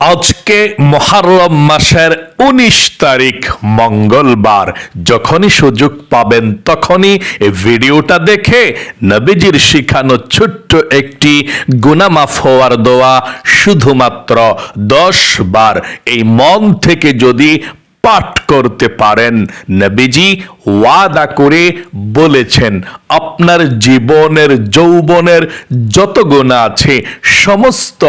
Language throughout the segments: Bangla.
আজকে মহারম মাসের উনিশ তারিখ মঙ্গলবার। যখনই সুযোগ পাবেন তখনই এই ভিডিওটা দেখে নবীজির শিখানো ছোট্ট একটি গুনামাফ হওয়ার দোয়া শুধুমাত্র দশ বার এই মন থেকে যদি পাঠ করতে পারেন, নবীজি ওয়াদা করে বলেছেন, আপনার জীবনের, যৌবনের যত গুণা আছে, সমস্ত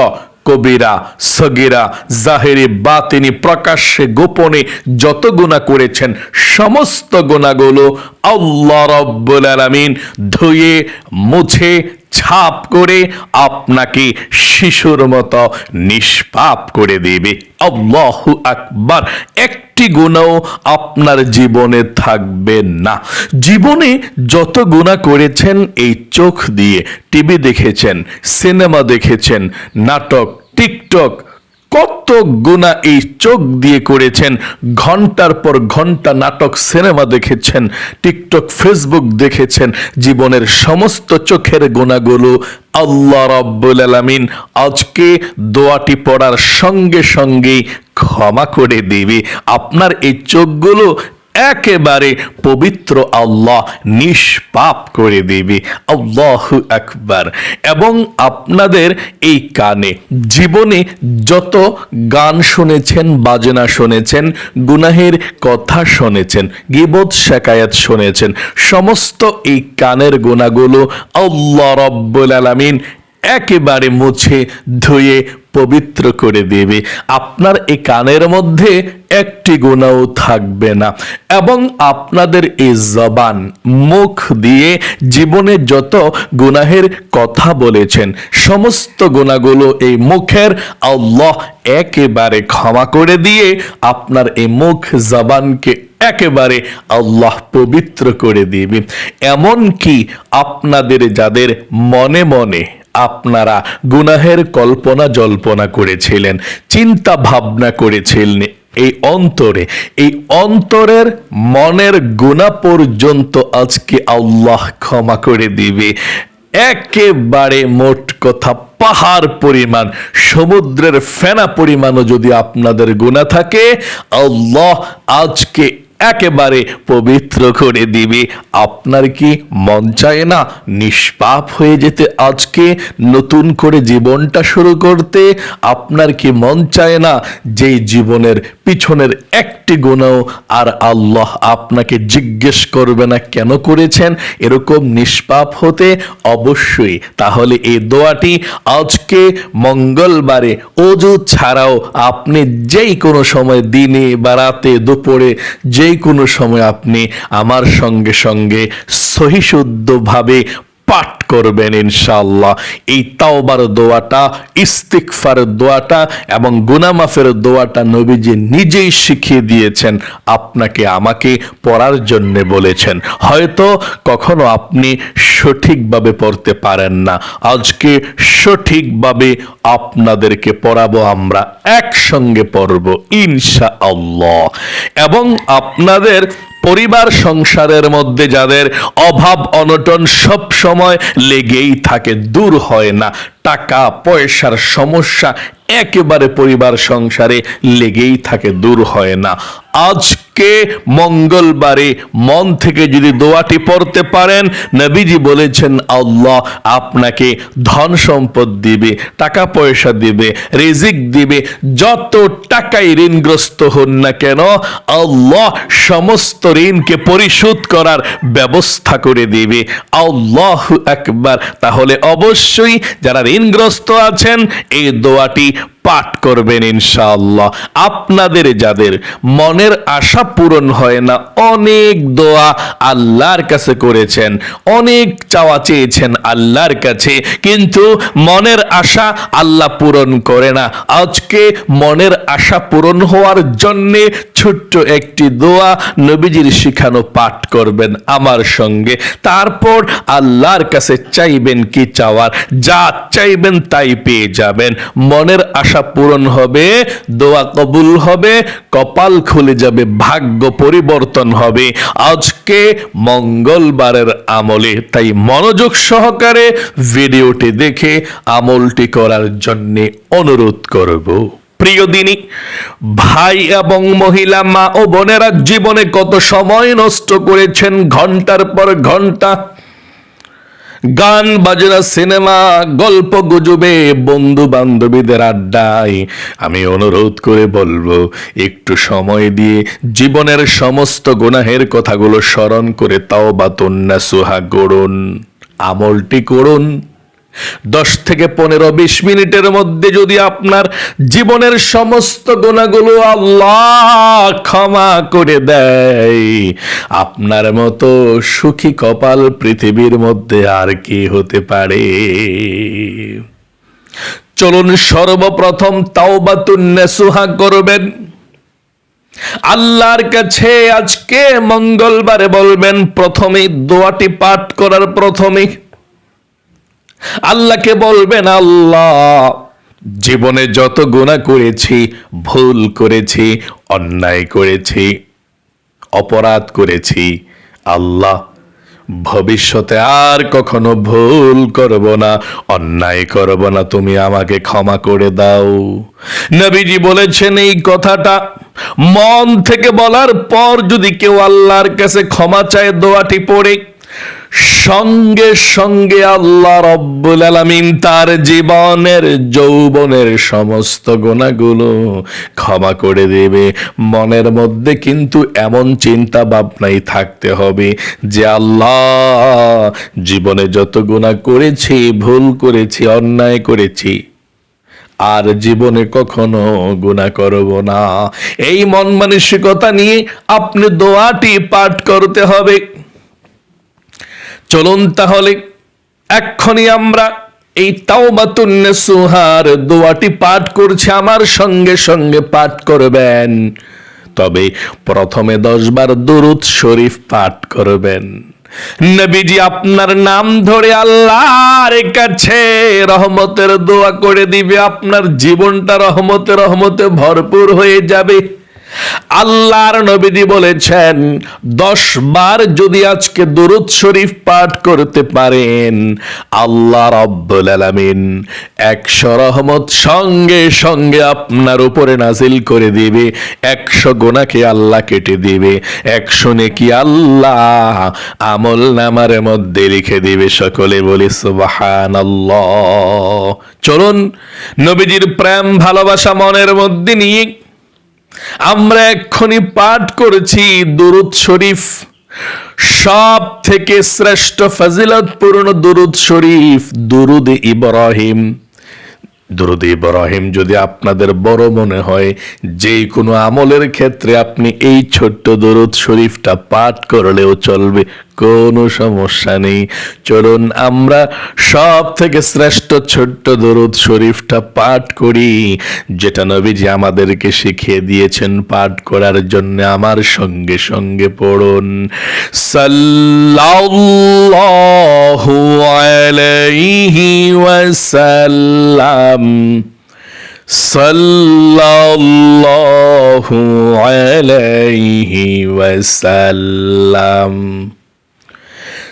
কবিরা, সগিরা, জাহেরি, বাতিনি, প্রকাশ্যে, গোপনে যত গুণা করেছেন, সমস্ত গুণাগুলো আল্লাহ রব্বুল আলামিন ধুয়ে, মুছে, ছাপ করে আপনাকে শিশুর মতো নিষ্পাপ করে দেবে। আল্লাহু আকবার। একটি গুণাও আপনার জীবনে থাকবে না। জীবনে যত গুণা করেছেন, এই চোখ দিয়ে টিভি দেখেছেন, সিনেমা দেখেছেন, নাটক টিকটক। কত গুণা এই চোখ দিয়ে করেছেন, ঘণ্টার পর ঘণ্টা নাটক সিনেমা দেখেছেন, টিকটক, ফেসবুক দেখেছেন, জীবনের সমস্ত চোখের গুণাগুলো আল্লাহ রাব্বুল আলামিন আজকে দোয়াটি পড়ার সঙ্গে সঙ্গেই ক্ষমা করে দেবে। আপনার এই চোখগুলো একেবারে পবিত্র আল্লাহ নিষ্পাপ করে দেবে। আল্লাহু আকবার। এবং আপনাদের এই কানে জীবনে যত গান শুনেছেন, বাজনা শুনেছেন, গুনাহের কথা শুনেছেন, গিবত, শেকায়াত শুনেছেন, সমস্ত এই কানের গুণাগুলো আল্লাহ রব্বুল আলামিন একেবারে মুছে ধুয়ে পবিত্র করে দেবে। আপনার এই কানের মধ্যে একটি গুণাও থাকবে না এবং আপনাদের এই জবান, মুখ দিয়ে জীবনে যত গুনাহের কথা বলেছেন, সমস্ত গুণাগুলো এই মুখের আল্লাহ একেবারে ক্ষমা করে দিয়ে আপনার এই মুখ জবানকে একেবারে আল্লাহ পবিত্র করে দিবে। এমন কি আপনাদের যাদের মনে মনে আপনারা গুনাহের কল্পনা জল্পনা করেছিলেন, চিন্তা ভাবনা করেছিলেন। এই অন্তরে, এই অন্তরের মনের গুণা পর্যন্ত আজকে আল্লাহ ক্ষমা করে দিবে। একেবারে মোট কথা, পাহাড় পরিমাণ, সমুদ্রের ফেনা পরিমাণও যদি আপনাদের গুণা থাকে, আল্লাহ আজকে একেবারে পবিত্র করে দিবে। আপনার কি মন চায় না নিষ্পাপ হয়ে যেতে আজকে নতুন করে জীবনটা শুরু করতে? আপনার কি মন চায় না যে জীবনের পিছনের একটি গুণাও আর আল্লাহ আপনাকে জিজ্ঞেস করবে না কেন করেছেন? এরকম নিষ্পাপ হতে অবশ্যই। তাহলে এই দোয়াটি আজকে মঙ্গলবারে অজু ছাড়াও আপনি যেই কোনো সময় দিনে বা রাতে দুপুরে যে কোনো সময় আপনি আমার সঙ্গে সঙ্গে সহিশুদ্ধভাবে পাঠ করবেন ইনশাআল্লাহ। এই তাওবার দোয়াটা ইস্তিকফার দোয়াটা এবং গুনামাফের দোয়াটা নবীজি নিজেই শিখিয়ে দিয়েছেন, আপনাকে আমাকে পড়ার জন্য বলেছেন। হয়তো কখনো আপনি সঠিকভাবে পড়তে পারেন না। আজকে সঠিকভাবে আপনাদেরকে পড়াবো, আমরা একসঙ্গে পড়ব ইনশা আল্লাহ এবং আপনাদের পরিবার সংসারের মধ্যে যাদের অভাব, অনটন সব সময় লেগেই থাকে, দূর হয় না। টাকা, পয়সার সমস্যা একেবারে পরিবার সংসারে লেগেই থাকে, দূর হয় না। আজকে মঙ্গলবারে মন থেকে যদি দোয়াটি পড়তে পারেন, নবীজি বলেছেন, আল্লাহ আপনাকে ধন সম্পদ দিবে, টাকা পয়সা দিবে, রিজিক দিবে, যত টাকাই ঋণগ্রস্ত হন না কেন, আল্লাহ সমস্ত ঋণকে পরিশোধ করার ব্যবস্থা করে দিবে। আল্লাহ একবার তাহলে অবশ্যই যারা ঋণগ্রস্ত আছেন, এই দোয়াটি পাঠ করবেন ইনশাআল্লাহ। আপনাদের যাদের মনের আশা পূরণ হয় না, অনেক দোয়া আল্লাহর কাছে করেছেন, অনেক চাওয়া চেয়েছেন আল্লাহর কাছে, কিন্তু মনের আশা আল্লাহ পূরণ করে না। আজকে মনের আশা পূরণ হওয়ার জন্যে ছোট্ট একটি দোয়া নবীজির শিখানো পাঠ করবেন আমার সঙ্গে। তারপর আল্লাহর কাছে চাইবেন কি চাওয়ার, যা চাইবেন তাই পেয়ে যাবেন। মনের আশা পূরণ হবে, দোয়া কবুল হবে, কপাল খুলে যাবে, ভাগ্য পরিবর্তন হবে। আজকে মঙ্গলবারের আমলে, তাই মনোযোগ সহকারে ভিডিওটি দেখে আমলটি করার জন্যে অনুরোধ করব। প্রিয় দিনী, ভাই এবং মহিলা, মা ও বোনেরা, জীবনে কত সময় নষ্ট করেছেন, ঘণ্টার পর ঘণ্টা গান বাজনা, সিনেমা, গল্প গুজবে, বন্ধু বান্ধবীদের আড্ডায়। আমি অনুরোধ করে বলব, একটু সময় দিয়ে জীবনের সমস্ত গুনাহের কথাগুলো স্মরণ করে তাও বা তন্যা সুহা করুন আমলটি করুন। দশ থেকে পনেরো, বিশ মিনিটের মধ্যে যদি আপনার জীবনের সমস্ত গুণাগুলো আল্লাহ ক্ষমা করে দেয়, আপনার মতো সুখী কপাল পৃথিবীর মধ্যে আর কি হতে পারে? চলুন সর্বপ্রথম তাওবাতুন নেসুহা করবেন। আল্লাহর কাছে আজকে মঙ্গলবারে বলবেন প্রথমে দোয়াটি পাঠ করার প্রথমে আল্লাহকে বলবেন, আল্লাহ, জীবনে যত গুণা করেছি, ভুল করেছি, অন্যায় করেছি, অপরাধ করেছি, আল্লাহ, ভবিষ্যতে আর কখনো ভুল করব না, অন্যায় করব না, তুমি আমাকে ক্ষমা করে দাও। নবীজি বলেছেন এই কথাটা মন থেকে বলার পর যদি কেউ আল্লাহর কাছে ক্ষমা চায়, দোয়াটি পড়ে। সঙ্গে সঙ্গে আল্লাহ রব্বুল আলামিন তার জীবনের, যৌবনের সমস্ত গুণাগুলো ক্ষমা করে দেবে। মনের মধ্যে কিন্তু এমন চিন্তা ভাবনাই থাকতে হবে যে, আল্লাহ, জীবনে যত গুণা করেছি, ভুল করেছি, অন্যায় করেছি, আর জীবনে কখনো গুণা করব না। এই মন মানসিকতা নিয়ে আপনি দোয়াটি পাঠ করতে হবে। চলুন তাহলে এক্ষণি আমরা এই তাওবাতুন্নে সুহার দোয়াটি পাঠ করছি, আমার সঙ্গে সঙ্গে পাঠ করবেন। তবে প্রথমে দশবার দুরুদ শরীফ পাঠ করবেন। নবীজি আপনার নাম ধরে আল্লাহর কাছে রহমতের দোয়া করে দিবে, আপনার জীবনটা রহমতে রহমতে ভরপুর হয়ে যাবে। আল্লাহর নবীজি বলেছেন, দশ বার যদি আজকে দুরুদ শরীফ পাঠ করতে পারেন, আল্লাহ রব্বুল আলামিন একশো রহমত সঙ্গে সঙ্গে আপনার উপরে নাজিল করে দিবে, একশো গোনাকে আল্লাহ কেটে দিবে, একশো নেকি আল্লাহ আমল নামার মধ্যে লিখে দিবে, সকলে বলি সুবাহান চলুন, নবীজির প্রেম, ভালোবাসা, মনের মধ্যে নিয়ে আমরা এক্ষুনি পাঠ করেছি দুরুদ শরীফ। সব থেকে শ্রেষ্ঠ ফজিলতপূর্ণ দুরুদ শরীফ দুরুদ ইব্রাহিম। দুরুদ ইব্রাহিম যদি আপনাদের বড় মনে হয় যে কোনো আমলের ক্ষেত্রে আপনি এই ছোট্ট দুরুদ শরীফটা পাঠ করলেও চলবে। কোনো সমস্যা নেই। চলুন আমরা সব থেকে শ্রেষ্ঠ ছোট্ট দরুদ শরীফটা পাঠ করি, যেটা নবীজি আমাদেরকে শিখিয়ে দিয়েছেন পাঠ করার জন্য। আমার সঙ্গে সঙ্গে পড়ুন। সাল্লাল্লাহু আলাইহি ওয়াসাল্লাম।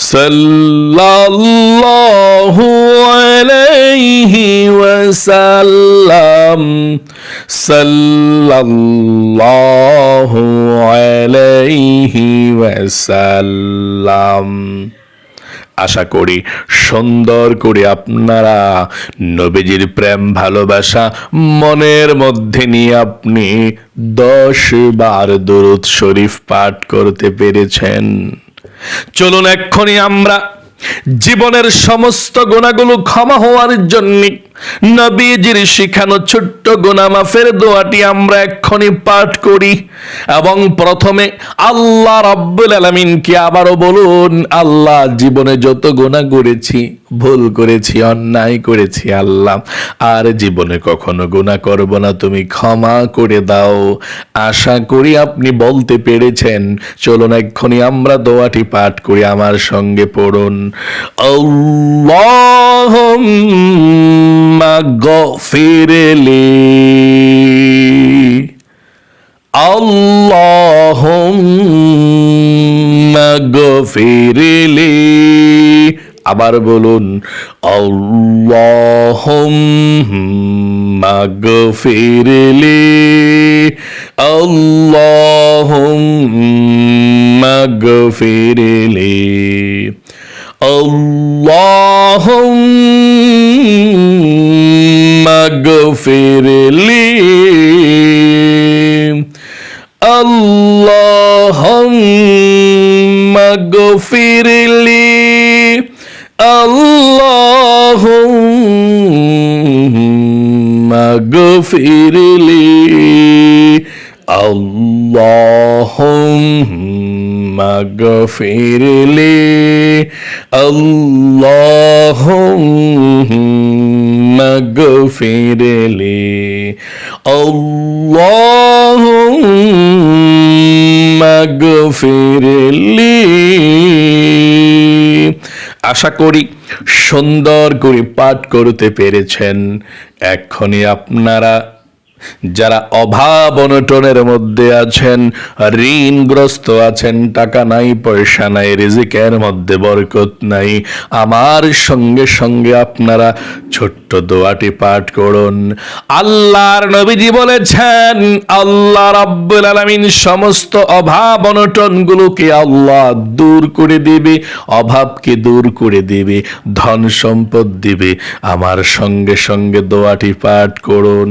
সাল্লাল্লাহু আলাইহি ওয়াসাল্লাম, সাল্লাল্লাহু আলাইহি ওয়াসাল্লাম। আশা করি সুন্দর করে আপনারা নবীজির প্রেম, ভালোবাসা মনের মধ্যে নিয়ে আপনি দশ বার দরুদ শরীফ পাঠ করতে পেরেছেন। চলুন এক্ষুনি আমরা জীবনের সমস্ত গুণাগুলো ক্ষমা হওয়ার জন্য নবীজির শিখানো ছোট্ট গুণা মাফের দোয়াটি আমরা এক্ষুনি পাঠ করি এবং প্রথমে আল্লাহ রাব্বুল আলামিনকে আবারও বলুন, আল্লাহ জীবনে যত গুণা করেছি, ভুল করেছি, অন্যায় করেছি আল্লাহ, আর জীবনে কখনো গুণা করব না, তুমি ক্ষমা করে দাও। আশা করি আপনি বলতে পেরেছেন। চলুন এক্ষুনি আমরা দোয়াটি পাঠ করি, আমার সঙ্গে পড়ুন। আল্লাহুম্মা গফিরলি আল্লাহুম্মা গফিরলি আবার বলুন আল্লাহুম্মা গফিরলি আল্লাহুম্মা গফিরলি اللهم اغفر لي اللهم اغفر لي اللهم اغفر لي اللهم اغفر لي اللهم اغفر لي اللهم اغفر لي আশা করি সুন্দর করে পাঠ করতে পেরেছেন এক্ষুনি আপনারা যারা অভাব অনটনের মধ্যে আছেন, ঋণগ্রস্ত আছেন, টাকা নাই, পয়সা নাই, রিজিকের মধ্যে বরকত নাই, আমার সঙ্গে সঙ্গে আপনারা ছোট্ট দোয়াটি পাঠ করুন। আল্লাহর নবীজি বলেছেন, আল্লাহ রাব্বুল আলামিন সমস্ত অভাব অনটনগুলোকে আল্লাহ দূর করে দিবে, অভাবকে দূর করে দিবে, ধন সম্পদ দিবে। আমার সঙ্গে সঙ্গে দোয়াটি পাঠ করুন।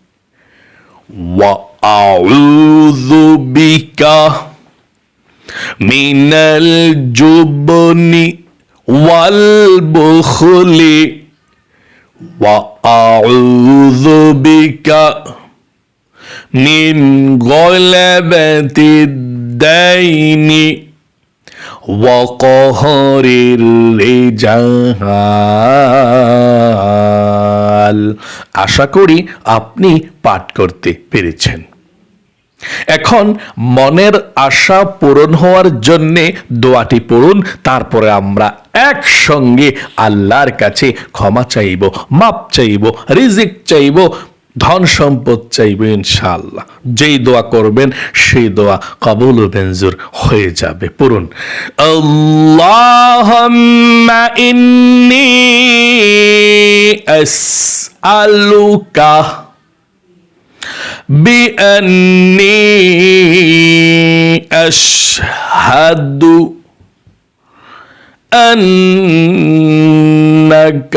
وأعوذ بك من الجبن والبخل وأعوذ بك من غلبة الدين وقهر الرجال. আশা করি আপনি পাঠ করতে পেরেছেন। এখন মনের আশা পূরণ হওয়ার জন্যে দোয়াটি পড়ুন, তারপরে আমরা একসঙ্গে আল্লাহর কাছে ক্ষমা চাইব, মাপ চাইব, রিজিক চাইব ধন সম্পদ চাইবে ইনশাআল্লাহ যেই দোয়া করবেন সেই দোয়া কবুল ও বেঞ্জুর হয়ে যাবে পড়ুন আল্লাহুম্মা ইন্নি আসআলুকা بأني أشهد أنك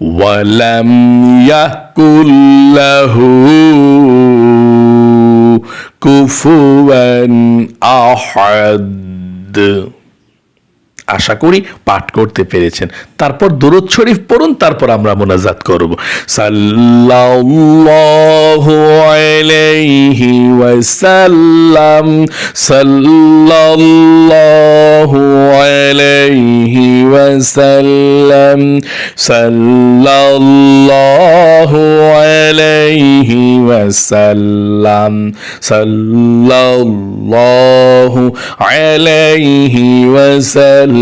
ولم يكن له كفوا احد আশা করি পাঠ করতে পেরেছেন। তারপর দুরুদ শরীফ পড়ুন, তারপর আমরা মোনাজাত করব। সাল্লাল্লাহু আলাইহি ওয়াসাল্লাম, সাল্লাল্লাহু আলাইহি ওয়াসাল্লাম, সাল্লাল্লাহু আলাইহি ওয়াসাল্লাম, সাল্লাল্লাহু আলাইহি ওয়াসাল্লাম।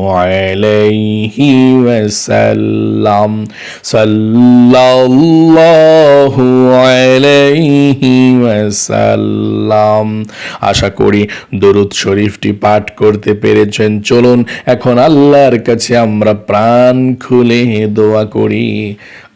সাল্লাল্লাহু وسلم. صلى الله عليه وسلم. আশা করি দরুদ শরীফটি পাঠ করতে পেরেছেন। চলুন, এখন আল্লাহর কাছে আমরা প্রাণ খুলে দোয়া করি।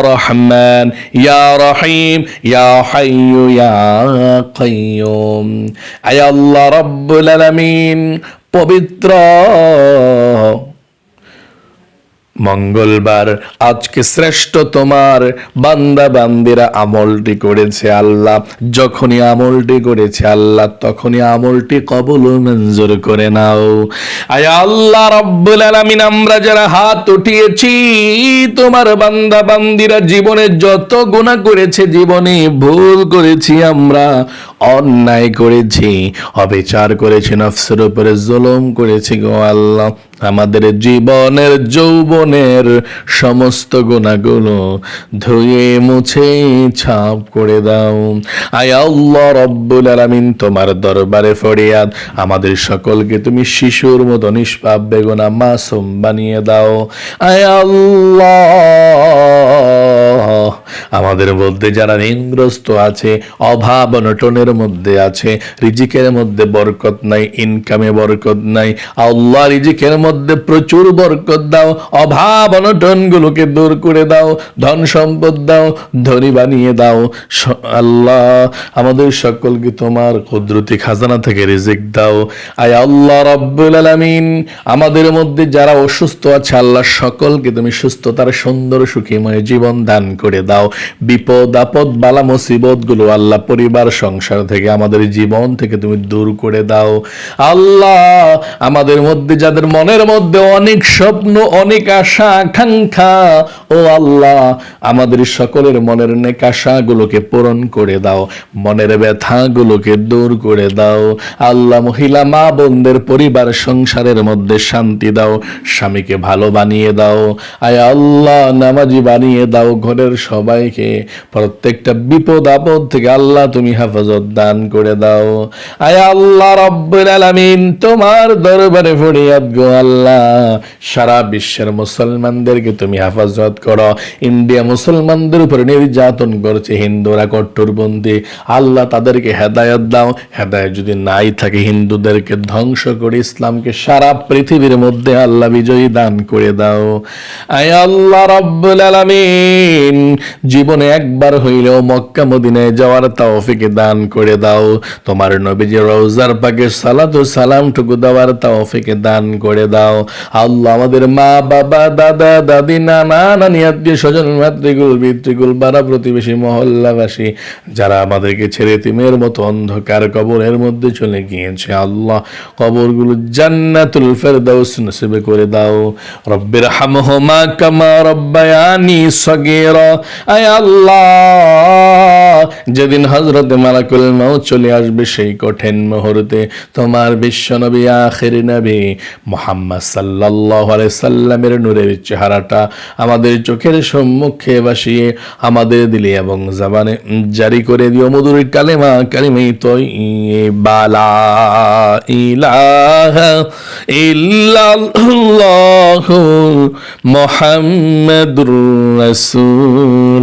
رحمن يا رحيم يا حي يا قيوم أي الله رب العالمين পবিত্র মঙ্গলবার আজকে শ্রেষ্ঠ তোমার বান্দা বান্দিরা আমলটি করেছে আল্লাহ। যখনই আমলটি করেছে আল্লাহ, তখনই আমলটি কবল মঞ্জুর করে নাও। আয় আল্লাহ রব্বুল আলামিন, আমরা যারা হাত উঠিয়েছি, তোমার বান্দা বান্দিরা জীবনে যত গুনাহ করেছে, জীবনে ভুল করেছি আমরা, অন্যায় করেছি, অবিচার করেছি, নফসের উপরে জুলুম করেছি গো আল্লাহ। আমাদের জীবনের যৌবনের সমস্ত গুণাগুলো ধুয়ে, মুছে, ছাপ করে দাও। আয় আল্লাহ রব্বুল আলামিন, তোমার দরবারে ফরিয়াদ। আমাদের সকলকে তুমি শিশুর মতো নিষ্পাপ, বেগুনা, মাসুম বানিয়ে দাও। আয় আল্লাহ আমাদের মধ্যে যারা ঋণগ্রস্ত আছে, অভাব অনটনের মধ্যে আছে, রিজিকের মধ্যে বরকত নাই ইনকামে বরকত নাই, আল্লাহ রিজিকের মধ্যে প্রচুর বরকত দাও, অভাব অনটন গুলোকে দূর করে দাও, ধন সম্পদ দাও, ধনী বানিয়ে দাও। আল্লাহ আমাদের সকলকে তোমার কুদরতি খাজানা থেকে রিজিক দাও। আয় আল্লাহ রব্বুল আলামিন, আমাদের মধ্যে যারা অসুস্থ আছে, আল্লাহ সকলকে তুমি সুস্থতার সুন্দর সুখীময় জীবন দান করে দাও। বিপদ, আপদ, বালা, মুসিবতগুলো আল্লাহ পরিবার, সংসার থেকে আমাদের জীবন থেকে তুমি দূর করে দাও। আল্লাহ, আমাদের মধ্যে যাদের মনের মধ্যে অনেক স্বপ্ন, অনেক আশা, আকাঙ্ক্ষা, ও আল্লাহ, আমাদের সকলের মনের নেক আশাগুলোকে পূরণ করে দাও। মনের ব্যথাগুলোকে দূর করে দাও। আল্লাহ, মহিলা, মা, বোনদের পরিবার, সংসারের মধ্যে শান্তি দাও। স্বামীকে ভালো বানিয়ে দাও। আয় আল্লাহ, নামাজি বানিয়ে দাও। ঘরের সবাইকে প্রত্যেকটা বিপদ আপদ থেকে আল্লাহ তুমি হেফাজত দান করে দাও। আয় আল্লাহ রব্বুল আলামিন, তোমার দরবারে ফরিয়াদ গো আল্লাহ। সারা বিশ্বের মুসলমানদেরকে তুমি হেফাজত করো। ইন্ডিয়া মুসলমানদের উপর নির্যাতন করছে হিন্দুরা কট্টরবন্দি। আল্লাহ তাদেরকে হেদায়ত দাও। হেদায়ত যদি নাই থাকে, হিন্দুদেরকে ধ্বংস করে ইসলামকে সারা পৃথিবীর মধ্যে আল্লাহ বিজয়ী দান করে দাও। আয় আল্লাহ রব্বুল আলামিন জীবনে একবার হইলেও মক্কা মদিনায় যাওয়ার তৌফিকে দান করে দাও। তোমার নবীজি রওজার পাকে সালাতু সালামটুকু দেওয়ার তৌফিকে দান করে দাও। আল্লাহ আমাদের মা, বাবা, দাদা, দাদি, নানা, নানি, আত্মীয় স্বজন মাতৃকুল পিতৃকুল, পাড়া প্রতিবেশী, মহল্লাবাসী, যারা আমাদেরকে ছেড়ে তিমের মতো অন্ধকার কবরের মধ্যে চলে গিয়েছে, আল্লাহ কবরগুলো জান্নাতুল ফেরদাউস নসিবে করে দাও। রব্বির হামহুমা কামা রব্বায়ানি সগীরা। আল্লাহ। যেদিন হজরত মালাকুল মাউত চলে আসবে সেই কঠিন মুহূর্তে তোমার বিশ্ব নবী আখের নবী মোহাম্মদ আলাইহি সাল্লামের নূরের চেহারাটা আমাদের চোখের সম্মুখে বাসিয়ে আমাদের দিলে এবং জাবানে জারি করে দিও। মধুর কালেমা কালিমাই তৈ বালা ইলাহা ইল্লাল্লাহ মুহাম্মাদুর রাসূলুল্লাহ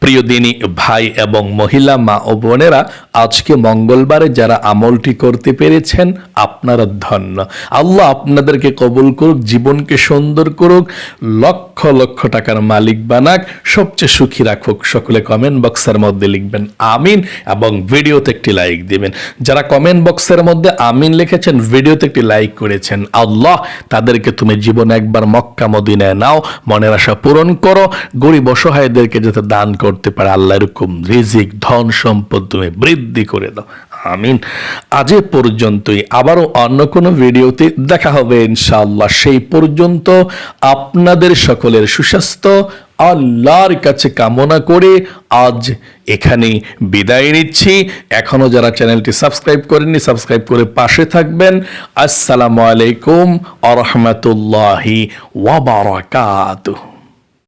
প্রিয় দিনী, ভাই এবং মহিলা, মা ও বোনেরা, আজকে মঙ্গলবারে যারা আমলটি করতে পেরেছেন, আপনারা ধন্য। আল্লাহ আপনাদেরকে কবুল করুক, জীবনকে সুন্দর করুক, লক্ষ লক্ষ টাকার মালিক বানাক, সবচেয়ে সুখী রাখুক। সকলে কমেন্ট বক্সের মধ্যে লিখবেন, আমিন, এবং ভিডিওতে একটি লাইক দিবেন। যারা কমেন্ট বক্সের মধ্যে আমিন লিখেছেন, ভিডিওতে একটি লাইক করেছেন, আল্লাহ তাদেরকে তুমি জীবনে একবার মক্কা মদিনায় নাও, মনের আশা পূরণ করো, গরিব অসহায়দেরকে যাতে দান করতে পারে আল্লাহ এরকম রিজিক, ধন সম্পদ তুমি বৃদ্ধি করে দাও। আমিন। আজ পর্যন্তই। আবারও অন্য কোনো ভিডিওতে দেখা হবে ইনশাআল্লাহ। সেই পর্যন্ত আপনাদের সকলের সুস্বাস্থ্য, আল্লাহর কাছে কামনা করে আজ এখানেই বিদায় নিচ্ছি। এখনও যারা চ্যানেলটি সাবস্ক্রাইব করেননি, সাবস্ক্রাইব করে পাশে থাকবেন। আসসালামু আলাইকুম আ রহমতুল্লাহি ওয়াবারাকাতুহু